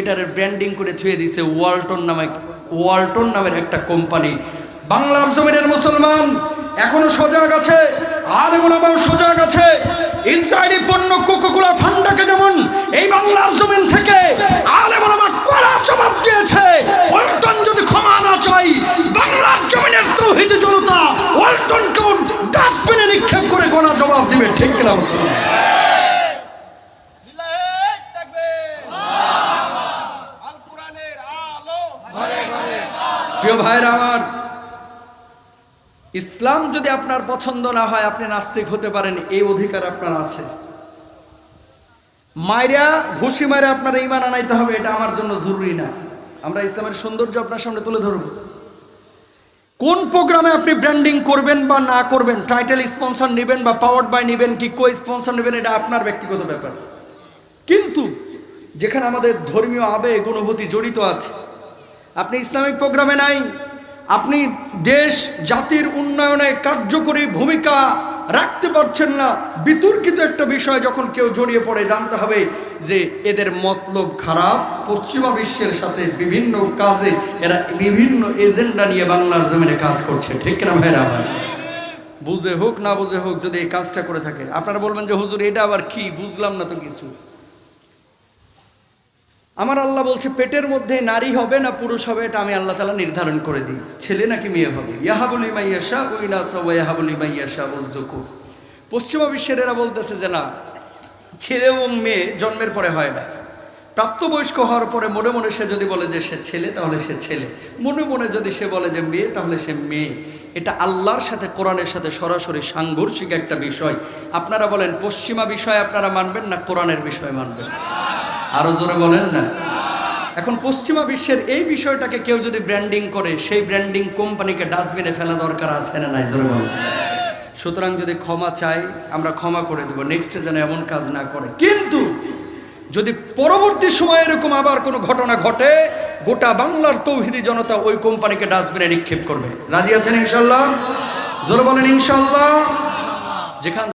এটার ব্র্যান্ডিং করে থুয়ে দিছে ওয়ালটন নামে, ওয়ালটন নামের একটা কোম্পানি বাংলার জমিনের মুসলমান এখনও সজাগ আছে, আর ওলামাও সজাগ আছে। ইসরায়েলি পণ্য কোকোকোলা ঠান্ডাকে যেমন এই বাংলার জমিন থেকে আলে ওলামা কড়া জবাব দিয়েছে, ওয়ালটন যদি ক্ষমা না চাই বাংলার জমিনের তৌহিদ জনতা ওয়ালটনকেও ডাস্টবিনে নিক্ষেপ করে গণা জবাব দিবে, ঠিক কিনা মুসলমান বিল্লাহে তাকবীর আল কোরআনের আলো প্রিয় ভাইরা আমার, ইসলাম যদি আপনার পছন্দ না হয়, আপনি নাস্তিক হতে পারেন, এই অধিকার আপনার আছে। মায়েরা ঘুষি মারে আপনার ইমান আনাইতে হবে, এটা আমার জন্য জরুরি না। আমরা ইসলামের সৌন্দর্য আপনার সামনে তুলে ধরব। কোন প্রোগ্রামে আপনি ব্র্যান্ডিং করবেন বা না করবেন, টাইটেল স্পন্সর নেবেন বা পাওয়ার্ড বাই নেবেন কি কো স্পন্সর নেবেন, এটা আপনার ব্যক্তিগত ব্যাপার। কিন্তু যেখানে আমাদের ধর্মীয় আবেগ, অনুভূতি জড়িত আছে আপনি ইসলামিক প্রোগ্রামে নাই। আপনি দেশ, জাতির উন্নয়নে কার্যকরী ভূমিকা রাখতে পারছেন না। বিতর্কিত একটা বিষয় যখন কেউ জড়িয়ে পড়ে, জানতে হবে যে এদের মতলব খারাপ। পশ্চিমা বিশ্বের সাথে বিভিন্ন কাজে এরা বিভিন্ন এজেন্ডা নিয়ে বাংলার জমিনে কাজ করছে। ঠিক না ভাইরা আমার? বুঝে হোক, না বুঝে হোক, যদি এই কাজটা করে থাকে। আপনারা বলবেন যে, হুজুর, এটা আবার কি? বুঝলাম না তো কিছু। আমার আল্লাহ বলছে, পেটের মধ্যে নারী হবে না পুরুষ হবে, এটা আমি আল্লাহ তালা নির্ধারণ করে দিই। ছেলে নাকি মেয়ে হবে? ইয়াহাবুলি মাইয়াশা উইনাসা ওয়াহাবুলি মাইয়াশা উজ্জুকু পশ্চিমা বিশ্বের এরা বলতেছে যে, না, ছেলে এবং মেয়ে জন্মের পরে হয় না। প্রাপ্তবয়স্ক হওয়ার পরে মনে মনে সে যদি বলে যে সে ছেলে, তাহলে সে ছেলে। মনে মনে যদি সে বলে যে মেয়ে, তাহলে সে মেয়ে। এটা আল্লাহর সাথে, কোরআনের সাথে সরাসরি সাংঘর্ষিক একটা বিষয়। আপনারা বলেন, পশ্চিমা বিষয় আপনারা মানবেন না, কোরআনের বিষয় মানবেন? আরও জোরে বলেন না। এখন পশ্চিমা বিশ্বের এই বিষয়টাকে কেউ যদি ব্র্যান্ডিং করে, সেই ব্র্যান্ডিং কোম্পানিকে ডাস্টবিনে ফেলা দরকার আছে না নাই? জোরে বলেন। সুতরাং যদি ক্ষমা চাই, আমরা ক্ষমা করে দেবো। নেক্সটে যেন এমন কাজ না করে। কিন্তু যদি পরবর্তী সময়ে এরকম আবার কোনো ঘটনা ঘটে, গোটা বাংলার তৌহিদি জনতা ওই কোম্পানিকে ডাস্টবিনে নিক্ষেপ করবে। রাজি আছেন ইনশাল্লাহ? জোরে বলেন ইনশাল্লাহ। যেখান